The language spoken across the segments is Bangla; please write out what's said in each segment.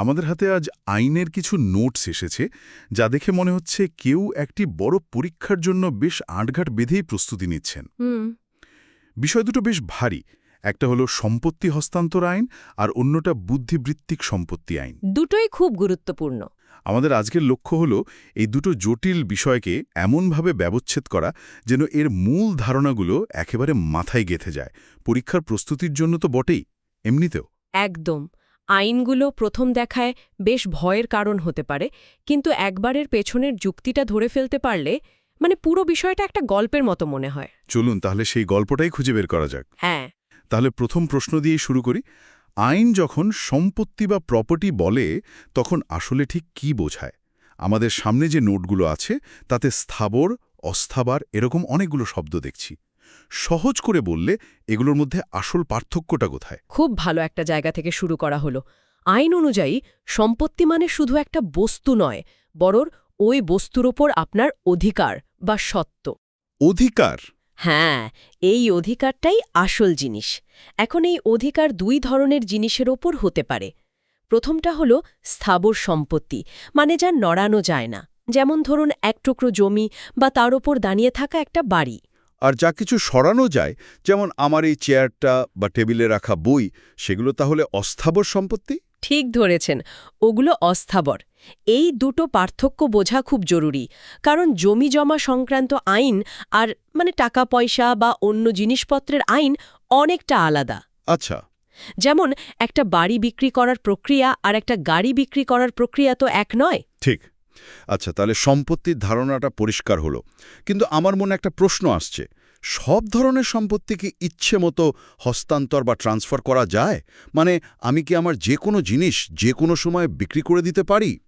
আমাদের হাতে আজ আইনের কিছু নোটস এসেছে যা দেখে মনে হচ্ছে কেউ একটি বড় পরীক্ষার জন্য বেশ আঁটঘাট বেঁধেই প্রস্তুতি নিচ্ছেন। বিষয় দুটো বেশ ভারী। একটা হলো সম্পত্তি হস্তান্তর আইন আর অন্যটা বুদ্ধিবৃত্তিক সম্পত্তি আইন। দুটোই খুব গুরুত্বপূর্ণ। আমাদের আজকের লক্ষ্য হলো এই দুটো জটিল বিষয়কে এমনভাবে ব্যবচ্ছেদ করা যেন এর মূল ধারণাগুলো একেবারে মাথায় গেঁথে যায়। পরীক্ষার প্রস্তুতির জন্য তো বটেই এমনিতেও। একদম। আইনগুলো প্রথম দেখায় বেশ ভয়ের কারণ হতে পারে কিন্তু একবারের পেছনের যুক্তিটা ধরে ফেলতে পারলে মানে পুরো বিষয়টা একটা গল্পের মতো মনে হয়। চলুন তাহলে সেই গল্পটাই খুঁজে বের করা যাক। হ্যাঁ। তাহলে প্রথম প্রশ্ন দিয়েই শুরু করি। আইন যখন সম্পত্তি বা প্রপার্টি বলে তখন আসলে ঠিক কি বোঝায়? আমাদের সামনে যে নোটগুলো আছে তাতে স্থাবর অস্থাবার এরকম অনেকগুলো শব্দ দেখছি। সহজ করে বললে এগুলোর মধ্যে আসল পার্থক্যটা কোথায়? খুব ভালো একটা জায়গা থেকে শুরু করা হলো। আইন অনুযায়ী সম্পত্তি মানে শুধু একটা বস্তু নয় বরর ওই বস্তুর ওপর আপনার অধিকার বা সত্ত্ব অধিকার? হ্যাঁ এই অধিকারটাই আসল জিনিস। এখন এই অধিকার দুই ধরনের জিনিসের ওপর হতে পারে। প্রথমটা হলো স্থাবর সম্পত্তি মানে যা নড়ানো যায় না। যেমন ধরুন এক টুকরো জমি বা তার ওপর দাঁড়িয়ে থাকা একটা বাড়ি। আর যা কিছু সরানো যায় যেমন আমার এই চেয়ারটা বা টেবিলে রাখা বই সেগুলো তাহলে অস্থাবর সম্পত্তি? ঠিক ধরেছেন ওগুলো অস্থাবর। এই দুটো পার্থক্য বোঝা খুব জরুরি কারণ জমি জমা সংক্রান্ত আইন আর মানে টাকা পয়সা বা অন্য জিনিসপত্রের আইন অনেকটা আলাদা। আচ্ছা। যেমন একটা বাড়ি বিক্রি করার প্রক্রিয়া আর একটা গাড়ি বিক্রি করার প্রক্রিয়া তো এক নয়। ঠিক। আচ্ছা তাহলে সম্পত্তির ধারণাটা পরিষ্কার হলো। কিন্তু আমার মনে একটা প্রশ্ন আসছে। সব ধরনের সম্পত্তি কি ইচ্ছে মতো হস্তান্তর বা ট্রান্সফার করা যায়? মানে আমি কি আমার যে কোনো জিনিস যে কোনো সময় বিক্রি করে দিতে পারি?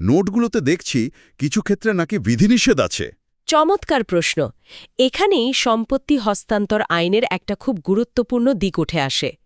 নোটগুলোতে দেখছি কিছু ক্ষেত্রে নাকি বিধিনিষেধ আছে। চমৎকার প্রশ্ন। এখানেই সম্পত্তি হস্তান্তর আইনের একটা খুব গুরুত্বপূর্ণ দিক উঠে আসে।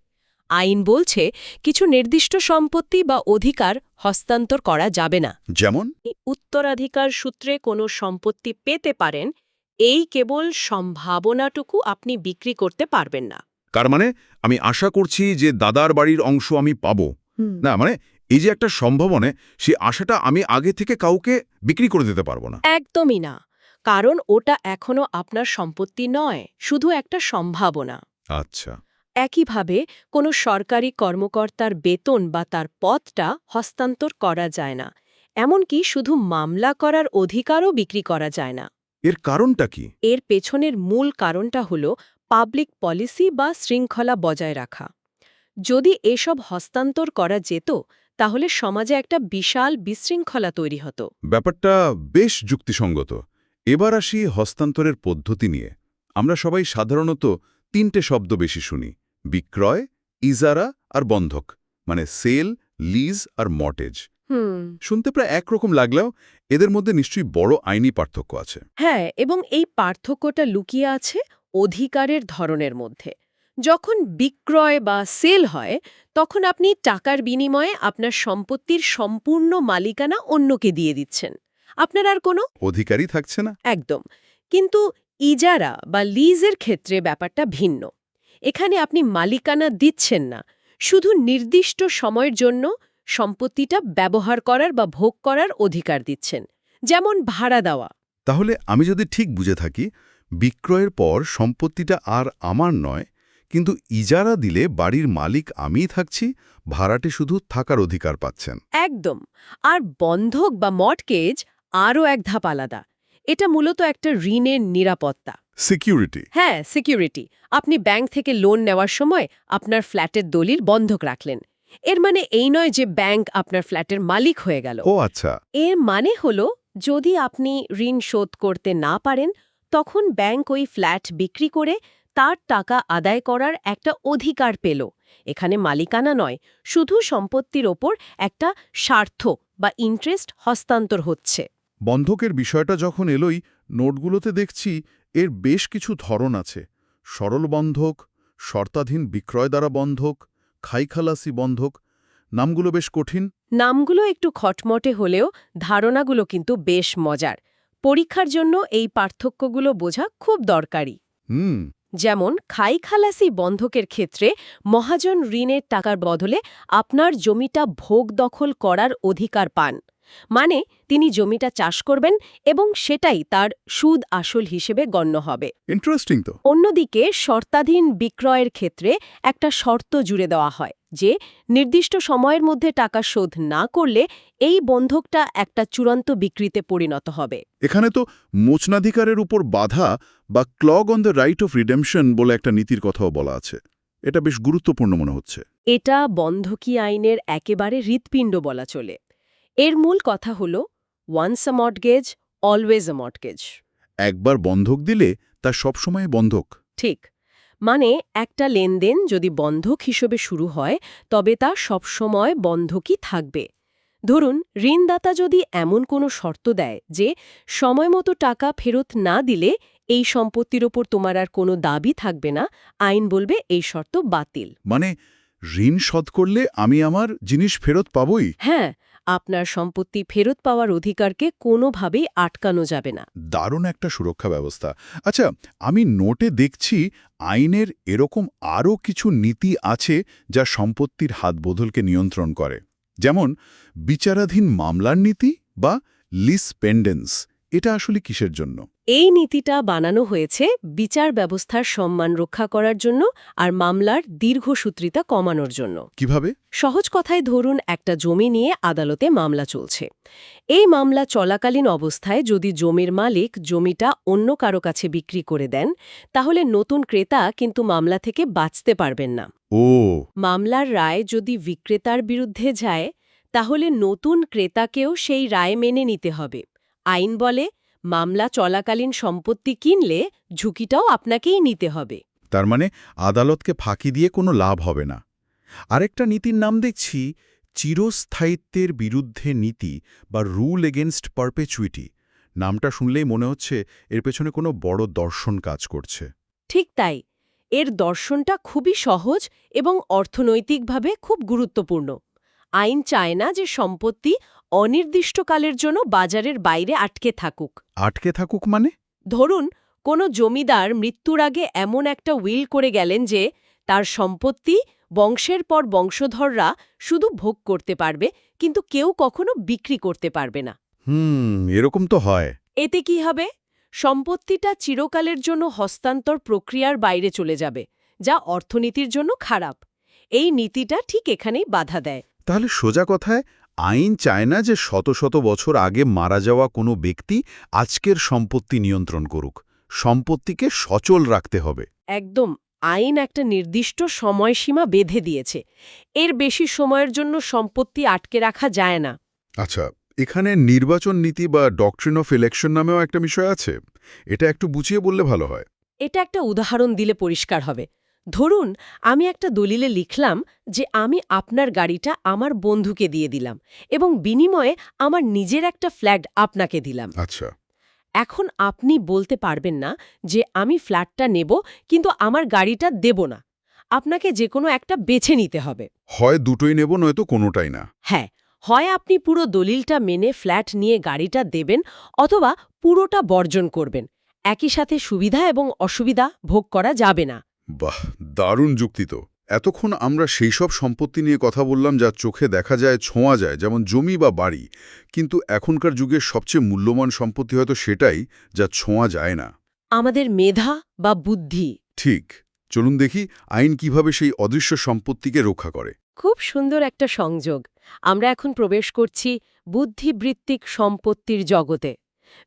আইন বলছে কিছু নির্দিষ্ট সম্পত্তি বা অধিকার হস্তান্তর করা যাবে না। যেমন? উত্তরাধিকার সূত্রে কোনো সম্পত্তি পেতে পারেন এই কেবল সম্ভাবনাটুকু আপনি বিক্রি করতে পারবেন না। কার মানে আমি আশা করছি যে দাদার বাড়ির অংশ আমি পাব। না মানে এই যে একটা সম্ভাবনা সে আশাটা আমি আগে থেকে কাউকে বিক্রি করে দিতে পারব না। একদমই না। কারণ ওটা এখনও আপনার সম্পত্তি নয় শুধু একটা সম্ভাবনা। আচ্ছা। একইভাবে কোনো সরকারি কর্মকর্তার বেতন বা তার পদটা হস্তান্তর করা যায় না এমনকি শুধু মামলা করার অধিকারও বিক্রি করা যায় না। এর কারণটা কি? এর পেছনের মূল কারণটা হল পাবলিক পলিসি বা শৃঙ্খলা বজায় রাখা। যদি এসব হস্তান্তর করা যেত তাহলে সমাজে একটা বিশাল বিশৃঙ্খলা তৈরি হতো। ব্যাপারটা বেশ যুক্তিসঙ্গত। এবার আসি হস্তান্তরের পদ্ধতি নিয়ে। আমরা সবাই সাধারণত তিনটে শব্দ বেশি শুনি। বিক্রয় ইজারা আর বন্ধক মানে সেল লিজ আর মর্টেজ হুম। শুনতে প্রায় একরকম লাগলেও এদের মধ্যে নিশ্চয়ই বড় আইনি পার্থক্য আছে। হ্যাঁ এবং এই পার্থক্যটা লুকিয়ে আছে অধিকারের ধরনের মধ্যে। যখন বিক্রয় বা সেল হয় তখন আপনি টাকার বিনিময়ে আপনার সম্পত্তির সম্পূর্ণ মালিকানা অন্যকে দিয়ে দিচ্ছেন। আপনার আর কোনো অধিকারই থাকছে না। একদম। কিন্তু ইজারা বা লিজের ক্ষেত্রে ব্যাপারটা ভিন্ন। এখানে আপনি মালিকানা দিচ্ছেন না। শুধু নির্দিষ্ট সময়ের জন্য সম্পত্তিটা ব্যবহার করার বা ভোগ করার অধিকার দিচ্ছেন যেমন ভাড়া দেওয়া। তাহলে আমি যদি ঠিক বুঝে থাকি বিক্রয়ের পর সম্পত্তিটা আর আমার নয় কিন্তু ইজারা দিলে বাড়ির মালিক আমিই থাকছি ভাড়াটে শুধু থাকার অধিকার পাচ্ছেন। একদম। আর বন্ধক বা মর্টগেজ আরও এক ধাপ আলাদা। এটা মূলত একটা ঋণের নিরাপত্তা। সিকিউরিটি হ্যাঁ সিকিউরিটি আপনি ব্যাংক থেকে লোন নেওয়ার সময় আপনার ফ্ল্যাটের দলিল বন্ধক রাখলেন। এর মানে এই নয় যে ব্যাংক আপনার ফ্ল্যাটের মালিক হয়ে গেল। ও আচ্ছা। এর মানে হল যদি আপনি ঋণ শোধ করতে না পারেন তখন ব্যাংক ওই ফ্ল্যাট বিক্রি করে তার টাকা আদায় করার একটা অধিকার পেল। এখানে মালিকানা নয় শুধু সম্পত্তির ওপর একটা স্বার্থ বা ইন্টারেস্ট হস্তান্তর হচ্ছে। বন্ধকের বিষয়টা যখন এলোই নোটগুলোতে দেখছি এর বেশ কিছু ধরন আছে। সরল বন্ধক শর্তাধীন বিক্রয় দ্বারা বন্ধক খাইখালাসি বন্ধক নামগুলো বেশ কঠিন। নামগুলো একটু খটমটে হলেও ধারণাগুলো কিন্তু বেশ মজার। পরীক্ষার জন্য এই পার্থক্যগুলো বোঝা খুব দরকারি। হুম। যেমন খাই খালাসি বন্ধকের ক্ষেত্রে মহাজন ঋণের টাকার বদলে আপনার জমিটা ভোগ দখল করার অধিকার পান। মানে তিনি জমিটা চাষ করবেন এবং সেটাই তার সুদ আসল হিসেবে গণ্য হবে। ইন্টারেস্টিং তো। অন্যদিকে শর্তাধীন বিক্রয়ের ক্ষেত্রে একটা শর্ত জুড়ে দেওয়া হয় যে নির্দিষ্ট সময়ের মধ্যে টাকা শোধ না করলে এই বন্ধকটা একটা চূড়ান্ত বিক্রিতে পরিণত হবে। এখানে তো মোচনাধিকারের উপর বাধা বা clog on the right of redemption বলে একটা নীতির কথাও বলা আছে। এটা বেশ গুরুত্বপূর্ণ মনে হচ্ছে। এটা বন্ধকি আইনের একেবারে হৃৎপিণ্ড বলা চলে। এর মূল কথা হল once a mortgage always a mortgage একবার বন্ধক দিলে তা সবসময় বন্ধক। ঠিক মানে একটা লেনদেন যদি বন্ধক হিসেবে শুরু হয় তবে তা সবসময় বন্ধকই থাকবে। ধরুন ঋণদাতা যদি এমন কোনো শর্ত দেয় যে সময়মতো টাকা ফেরত না দিলে এই সম্পত্তির ওপর তোমার আর কোনো দাবি থাকবে না আইন বলবে এই শর্ত বাতিল। মানে ঋণ শোধ করলে আমি আমার জিনিস ফেরত পাবই? হ্যাঁ আপনার সম্পত্তি ফেরত পাওয়ার অধিকারকে কোনোভাবেই আটকানো যাবে না। দারুণ একটা সুরক্ষা ব্যবস্থা। আচ্ছা আমি নোটে দেখছি আইনের এরকম আরও কিছু নীতি আছে যা সম্পত্তির হাত বোধলকে নিয়ন্ত্রণ করে। যেমন, বিচারাধীন মামলার নীতি বা লিস পেন্ডেন্স এটা আসলে কিসের জন্য? এই নীতিটা বানানো হয়েছে বিচার ব্যবস্থার সম্মান রক্ষা করার জন্য আর মামলার দীর্ঘসূত্রিতা কমানোর জন্য। কীভাবে? সহজ কথায় ধরুন একটা জমি নিয়ে আদালতে মামলা চলছে। এই মামলা চলাকালীন অবস্থায় যদি জমির মালিক জমিটা অন্য কারও কাছে বিক্রি করে দেন তাহলে নতুন ক্রেতা কিন্তু মামলা থেকে বাঁচতে পারবেন না। ও। মামলার রায় যদি বিক্রেতার বিরুদ্ধে যায় তাহলে নতুন ক্রেতাকেও সেই রায় মেনে নিতে হবে। আইন বলে মামলা চলাকালীন সম্পত্তি কিনলে ঝুঁকিটাও আপনাকেই নিতে হবে। তার মানে আদালতকে ফাঁকি দিয়ে কোনো লাভ হবে না। আরেকটা নীতির নাম দেখছি চিরস্থায়িত্বের বিরুদ্ধে নীতি বা রুল এগেনস্ট পারপেচুইটি। নামটা শুনলেই মনে হচ্ছে এর পেছনে কোনো বড় দর্শন কাজ করছে। ঠিক তাই। এর দর্শনটা খুবই সহজ এবং অর্থনৈতিকভাবে খুব গুরুত্বপূর্ণ। আইন চায় না যে সম্পত্তি অনির্দিষ্টকালের জন্য বাজারের বাইরে আটকে থাকুক। আটকে থাকুক মানে? ধরুন কোনো জমিদার মৃত্যুর আগে এমন একটা উইল করে গেলেন যে তার সম্পত্তি বংশের পর বংশধররা শুধু ভোগ করতে পারবে কিন্তু কেউ কখনো বিক্রি করতে পারবে না। হুম এরকম তো হয়। এতে কি হবে? সম্পত্তিটা চিরকালের জন্য হস্তান্তর প্রক্রিয়ার বাইরে চলে যাবে যা অর্থনীতির জন্য খারাপ। এই নীতিটা ঠিক এখানেই বাধা দেয়। তাহলে সোজা কথায় আইন চায় না যে শত শত বছর আগে মারা যাওয়া কোনো ব্যক্তি আজকের সম্পত্তি নিয়ন্ত্রণ করুক। সম্পত্তিকে সচল রাখতে হবে। একদম আইন একটা নির্দিষ্ট সময়সীমা বেঁধে দিয়েছে। এর বেশি সময়ের জন্য সম্পত্তি আটকে রাখা যায় না। আচ্ছা এখানে নির্বাচন নীতি বা ডকট্রিন অফ ইলেকশন নামেও একটা বিষয় আছে। এটা একটু বুঝিয়ে বললে ভালো হয়। এটা একটা উদাহরণ দিলে পরিষ্কার হবে। ধরুন আমি একটা দলিলে লিখলাম যে আমি আপনার গাড়িটা আমার বন্ধুকে দিয়ে দিলাম এবং বিনিময়ে আমার নিজের একটা ফ্ল্যাট আপনাকে দিলাম। আচ্ছা। এখন আপনি বলতে পারবেন না যে আমি ফ্ল্যাটটা নেব কিন্তু আমার গাড়িটা দেব না। আপনাকে যে কোনো একটা বেছে নিতে হবে। হয় দুটোই নেব নয়তো কোনোটাই না। হ্যাঁ হয় আপনি পুরো দলিলটা মেনে ফ্ল্যাট নিয়ে গাড়িটা দেবেন অথবা পুরোটা বর্জন করবেন। একই সাথে সুবিধা এবং অসুবিধা ভোগ করা যাবে না। বাহ দারুণ যুক্তি তো। এতক্ষণ আমরা সেই সব সম্পত্তি নিয়ে কথা বললাম যা চোখে দেখা যায় ছোঁয়া যায় যেমন জমি বা বাড়ি। কিন্তু এখনকার যুগের সবচেয়ে মূল্যবান সম্পত্তি হয়তো সেটাই যা ছোঁয়া যায় না। আমাদের মেধা বা বুদ্ধি। ঠিক। চলুন দেখি আইন কীভাবে সেই অদৃশ্য সম্পত্তিকে রক্ষা করে। খুব সুন্দর একটা সংযোগ। আমরা এখন প্রবেশ করছি বুদ্ধিবৃত্তিক সম্পত্তির জগতে।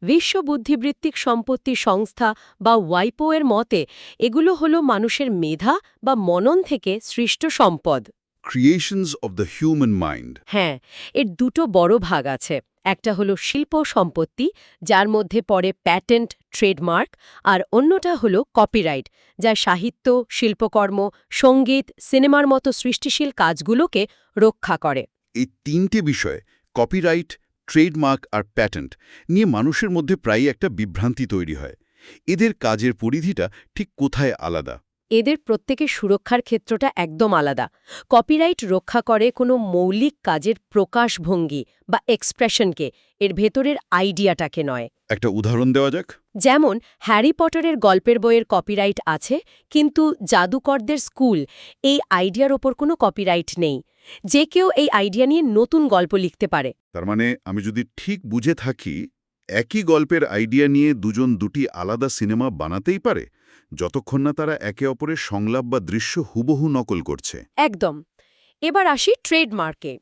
বিশ্ব বুদ্ধিবৃত্তিক সম্পত্তি সংস্থা বা ওয়াইপো এর মতে এগুলো হল মানুষের মেধা বা মনন থেকে সৃষ্ট সম্পদ। Creations of the human mind হ্যাঁ এর দুটো বড় ভাগ আছে। একটা হলো শিল্প সম্পত্তি যার মধ্যে পড়ে প্যাটেন্ট ট্রেডমার্ক আর অন্যটা হলো কপিরাইট যা সাহিত্য শিল্পকর্ম সংগীত সিনেমার মতো সৃষ্টিশীল কাজগুলোকে রক্ষা করে। এই তিনটে বিষয় কপিরাইট ট্রেডমার্ক আর প্যাটেন্ট নিয়ে মানুষের মধ্যে প্রায়ই একটা বিভ্রান্তি তৈরি হয়। এদের কাজের পরিধিটা ঠিক কোথায় আলাদা? এদের প্রত্যেকের সুরক্ষার ক্ষেত্রটা একদম আলাদা। কপিরাইট রক্ষা করে কোনো মৌলিক কাজের প্রকাশভঙ্গি বা এক্সপ্রেশনকে এর ভেতরের আইডিয়াটাকে নয়। একটা উদাহরণ দেওয়া যাক। যেমন হ্যারি পটারের গল্পের বইয়ের কপিরাইট আছে কিন্তু জাদুকরদের স্কুল এই আইডিয়ার ওপর কোনো কপিরাইট নেই। যে কেউ এই আইডিয়া নিয়ে নতুন গল্প লিখতে পারে। তার মানে আমি যদি ঠিক বুঝে থাকি একই গল্পের আইডিয়া নিয়ে দুজন দুটি আলাদা সিনেমা বানাতেই পারে? যতক্ষণ না তারা একে অপরের সংলাপ বা দৃশ্য হুবহু নকল করছে। একদম। এবার আসি ট্রেডমার্কে।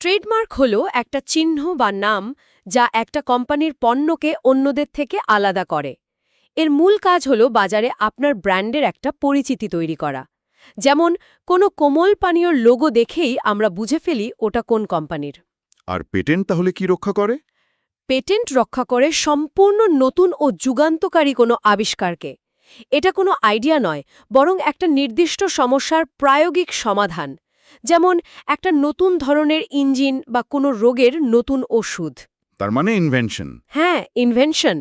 ট্রেডমার্ক হল একটা চিহ্ন বা নাম যা একটা কোম্পানির পণ্যকে অন্যদের থেকে আলাদা করে। এর মূল কাজ হল বাজারে আপনার ব্র্যান্ডের একটা পরিচিতি তৈরি করা। যেমন কোনো কোমল পানীয়র লোগো দেখেই আমরা বুঝে ফেলি ওটা কোন কোম্পানির। আর পেটেন্ট তাহলে কি রক্ষা করে? পেটেন্ট রক্ষা করে সম্পূর্ণ নতুন ও যুগান্তকারী কোনো আবিষ্কারকে। এটা কোনো আইডিয়া নয় বরং একটা নির্দিষ্ট সমস্যার প্রায়োগিক সমাধান যেমন একটা নতুন ধরনের ইঞ্জিন বা কোনো রোগের নতুন ওষুধ। তার মানে ইনভেনশন হ্যাঁ ইনভেনশন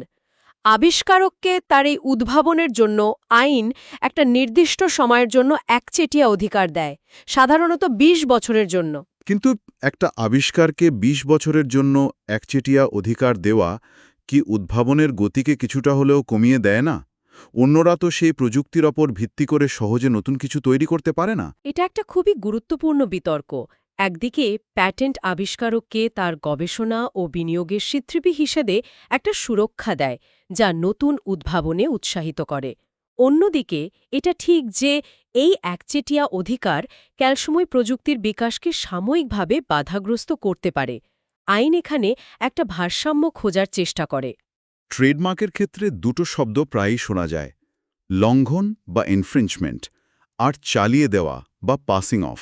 আবিষ্কারককে তার এই উদ্ভাবনের জন্য আইন একটা নির্দিষ্ট সময়ের জন্য একচেটিয়া অধিকার দেয় সাধারণত ২০ বছরের জন্য। কিন্তু একটা আবিষ্কারকে ২০ বছরের জন্য একচেটিয়া অধিকার দেওয়া কি উদ্ভাবনের গতিকে কিছুটা হলেও কমিয়ে দেয় না? অন্যরা তো সেই প্রযুক্তির ওপর ভিত্তি করে সহজে নতুন কিছু তৈরি করতে পারে না? এটা একটা খুবই গুরুত্বপূর্ণ বিতর্ক। একদিকে প্যাটেন্ট আবিষ্কারককে তার গবেষণা ও বিনিয়োগের স্বীকৃতি হিসেবে একটা সুরক্ষা দেয়, যা নতুন উদ্ভাবনে উৎসাহিত করে। অন্যদিকে এটা ঠিক যে এই একচেটিয়া অধিকার ক্যালসময় প্রযুক্তির বিকাশকে সাময়িকভাবে বাধাগ্রস্ত করতে পারে। আইন এখানে একটা ভারসাম্য খোঁজার চেষ্টা করে। ট্রেডমার্কের ক্ষেত্রে দুটো শব্দ প্রায়ই শোনা যায় লঙ্ঘন বা ইনফ্রিঞ্চমেন্ট আর চালিয়ে দেওয়া বা পাসিং অফ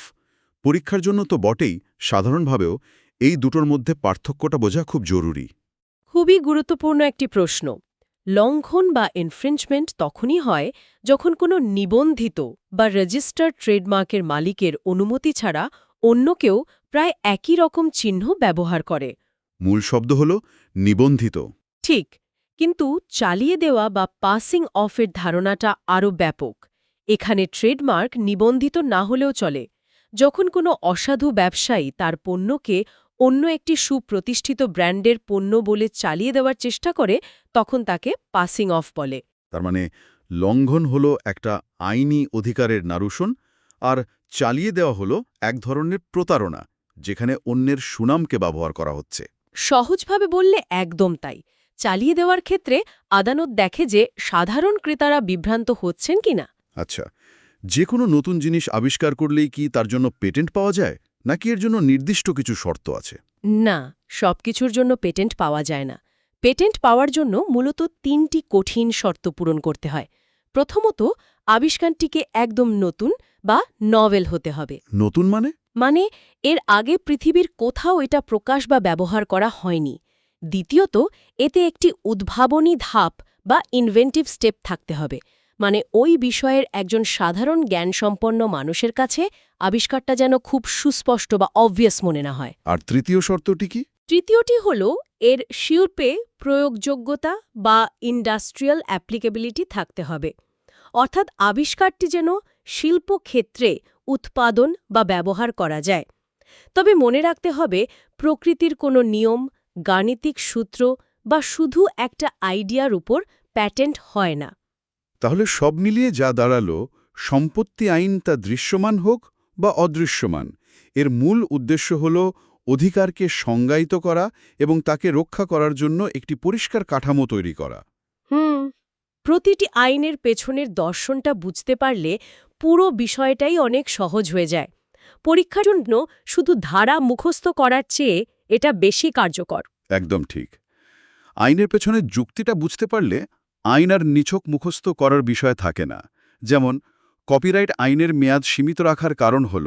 পরীক্ষার জন্য তো বটেই সাধারণভাবেও এই দুটোর মধ্যে পার্থক্যটা বোঝা খুব জরুরি। খুবই গুরুত্বপূর্ণ একটি প্রশ্ন। লঙ্ঘন বা ইনফ্রিঞ্চমেন্ট তখনই হয় যখন কোনো নিবন্ধিত বা রেজিস্টার্ড ট্রেডমার্কের মালিকের অনুমতি ছাড়া অন্য কেউ প্রায় একই রকম চিহ্ন ব্যবহার করে। মূল শব্দ হল নিবন্ধিত। ঠিক। কিন্তু চালিয়ে দেওয়া বা পাসিং অফের ধারণাটা আরও ব্যাপক। এখানে ট্রেডমার্ক নিবন্ধিত না হলেও চলে। যখন কোনো অসাধু ব্যবসায়ী তার পণ্যকে অন্য একটি সুপ্রতিষ্ঠিত ব্র্যান্ডের পণ্য বলে চালিয়ে দেওয়ার চেষ্টা করে তখন তাকে পাসিং অফ বলে। তার মানে লঙ্ঘন হল একটা আইনি অধিকারের নারুষণ আর চালিয়ে দেওয়া হল এক ধরনের প্রতারণা যেখানে অন্যের সুনামকে ব্যবহার করা হচ্ছে। সহজভাবে বললে একদম তাই। চালিয়ে দেওয়ার ক্ষেত্রে আদালত দেখে যে সাধারণ ক্রেতারা বিভ্রান্ত হচ্ছেন কিনা। আচ্ছা যে কোনো নতুন জিনিস আবিষ্কার করলেই কি তার জন্য পেটেন্ট পাওয়া যায় নাকি এর জন্য নির্দিষ্ট কিছু শর্ত আছে? না সবকিছুর জন্য পেটেন্ট পাওয়া যায় না। পেটেন্ট পাওয়ার জন্য মূলত তিনটি কঠিন শর্ত পূরণ করতে হয়। প্রথমত আবিষ্কারটিকে একদম নতুন বা নভেল হতে হবে। নতুন মানে? মানে এর আগে পৃথিবীর কোথাও এটা প্রকাশ বা ব্যবহার করা হয়নি। দ্বিতীয়ত এতে একটি উদ্ভাবনী ধাপ বা ইনভেন্টিভ স্টেপ থাকতে হবে। মানে ওই বিষয়ের একজন সাধারণ জ্ঞানসম্পন্ন মানুষের কাছে আবিষ্কারটা যেন খুব সুস্পষ্ট বা অবভিয়াস মনে না হয়। আর তৃতীয় শর্তটি কি? তৃতীয়টি হল এর শিল্পে প্রয়োগযোগ্যতা বা ইন্ডাস্ট্রিয়াল অ্যাপ্লিকেবিলিটি থাকতে হবে। অর্থাৎ আবিষ্কারটি যেন শিল্পক্ষেত্রে উৎপাদন বা ব্যবহার করা যায়। তবে মনে রাখতে হবে প্রকৃতির কোনো নিয়ম গাণিতিক সূত্র বা শুধু একটা আইডিয়ার উপর প্যাটেন্ট হয় না। তাহলে সব মিলিয়ে যা দাঁড়াল সম্পত্তি আইন তা দৃশ্যমান হোক বা অদৃশ্যমান এর মূল উদ্দেশ্য হল অধিকারকে সংজ্ঞায়িত করা এবং তাকে রক্ষা করার জন্য একটি পরিষ্কার কাঠামো তৈরি করা। হুম প্রতিটি আইনের পেছনের দর্শনটা বুঝতে পারলে পুরো বিষয়টাই অনেক সহজ হয়ে যায়। পরীক্ষার জন্য শুধু ধারা মুখস্থ করার চেয়ে এটা বেশি কার্যকর। একদম ঠিক। আইনের পেছনে যুক্তিটা বুঝতে পারলে আইন আর নিছক মুখস্থ করার বিষয় থাকে না। যেমন কপিরাইট আইনের মেয়াদ সীমিত রাখার কারণ হল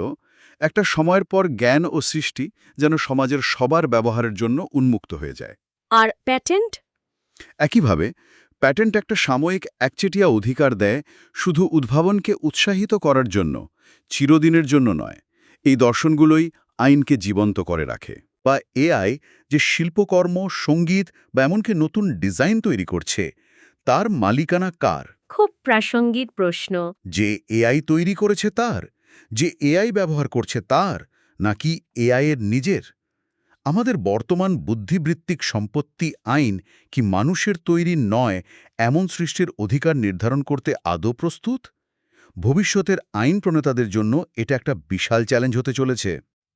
একটা সময়ের পর জ্ঞান ও সৃষ্টি যেন সমাজের সবার ব্যবহারের জন্য উন্মুক্ত হয়ে যায়। আর প্যাটেন্ট একইভাবে প্যাটেন্ট একটা সাময়িক একচেটিয়া অধিকার দেয় শুধু উদ্ভাবনকে উৎসাহিত করার জন্য চিরদিনের জন্য নয় এই দর্শনগুলোই আইনকে জীবন্ত করে রাখে। বা এআই যে শিল্পকর্ম সংগীত বা এমনকি নতুন ডিজাইন তৈরি করছে তার মালিকানা কার? খুব প্রাসঙ্গিক প্রশ্ন। যে এআই তৈরি করেছে তার? যে এআই ব্যবহার করছে তার? নাকি এআই এর নিজের? আমাদের বর্তমান বুদ্ধিবৃত্তিক সম্পত্তি আইন কি মানুষের তৈরি নয় এমন সৃষ্টির অধিকার নির্ধারণ করতে আদৌ প্রস্তুত? ভবিষ্যতের আইন প্রণেতাদের জন্য এটা একটা বিশাল চ্যালেঞ্জ হতে চলেছে।